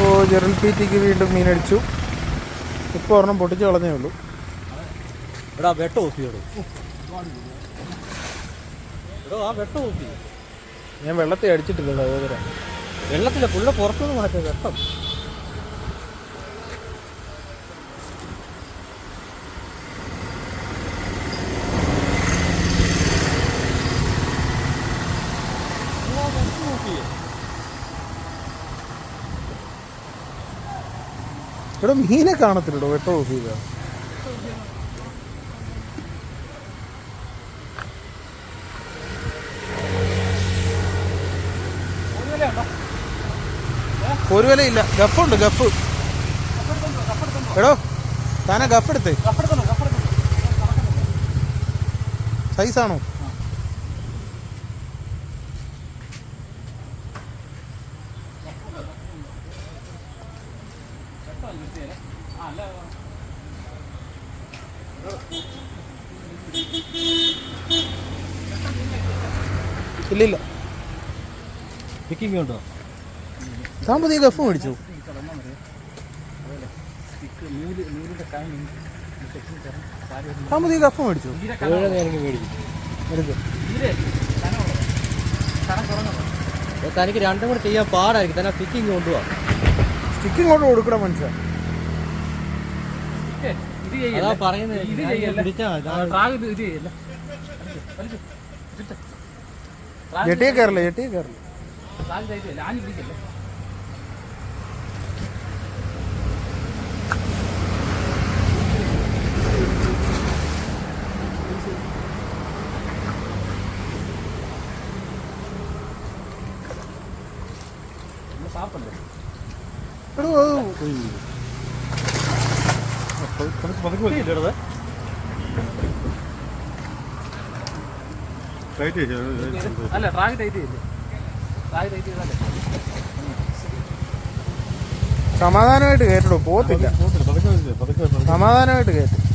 ഓ ജെറൽ P tick വീണ്ടും മീനടിച്ചു. ഇപ്പോൾ ഒരെണ്ണം പൊട്ടിച്ച് കളഞ്ഞേ ഉള്ളൂ. എടാ വെട്ട എടോ. ആ വെട്ട ഓപ്പി ഞാൻ വെള്ളത്തിൽ അടിച്ചിട്ടില്ല സഹോദര വെള്ളത്തിലെ പുള്ള പുറത്തുനിന്ന് മാറ്റേ വെട്ടം. ഇവിടെ മീനെ കാണത്തില്ലടോ. വെട്ടോ ഓഫ് ചെയ്ത ഒരു വിലയില്ല. ഗഫുണ്ട് ഗഫ്. എടോ താനാ ഗഫ് എടുത്തേ സൈസാണോ? ഇല്ലില്ല. പിക്കിങ് ഉണ്ടോ? സാമ്പത്തിക ഗഫ് മേടിച്ചു. സാമ്പത്തിക ഗഫ് മേടിച്ചു. തനിക്ക് രണ്ടും കൂടെ ചെയ്യാൻ പാടായിരിക്കും. തന്നെ സ്റ്റിക്കിങ് കൊണ്ടുപോവാ സ്റ്റിക്കിങ് കൊണ്ട് കൊടുക്കണം മനുഷ്യ അതാ പറയുന്നത് പിടിച്ചാ ജെട്ടിയെ കയറില്ല ജെട്ടിയെ കയറില്ല എടോ അത് അല്ല ട്രാഗ് ടൈറ്റ് ചെയ്യില്ലേ? ട്രാഗ് ടൈറ്റ് ചെയ്താലേ. സമാധാനമായിട്ട് കയറ്റടോ പോത്തില്ല സമാധാനമായിട്ട് കയറ്റും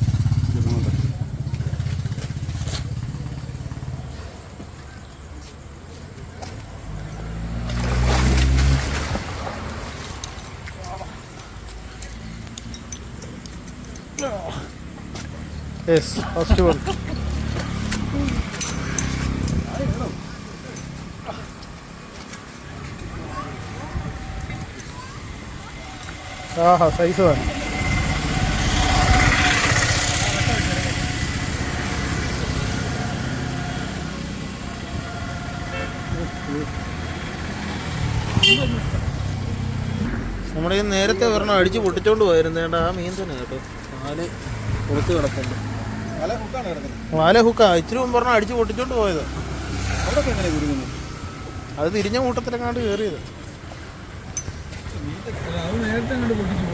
യെസ് ഫസ്റ്റ് വൺ ആഹാ സൈസ് വേണം നമ്മുടെ ഈ നേരത്തെ ഒരെണ്ണം അടിച്ച് പൊട്ടിച്ചോണ്ട് പോയിരുന്നേണ്ട ആ മീൻ തന്നെ കേട്ടോ. നാല് പുറത്ത് കിടപ്പുണ്ട്. വാല ഹുക്കാ ഇച്ചിരി മുമ്പ് ഒരെണ്ണം അടിച്ച് പൊട്ടിച്ചോണ്ട് പോയത്. അത് തിരിഞ്ഞ കൂട്ടത്തിലെങ്ങാണ്ട് കയറിയത് നേരത്തെ പൊട്ടിച്ച്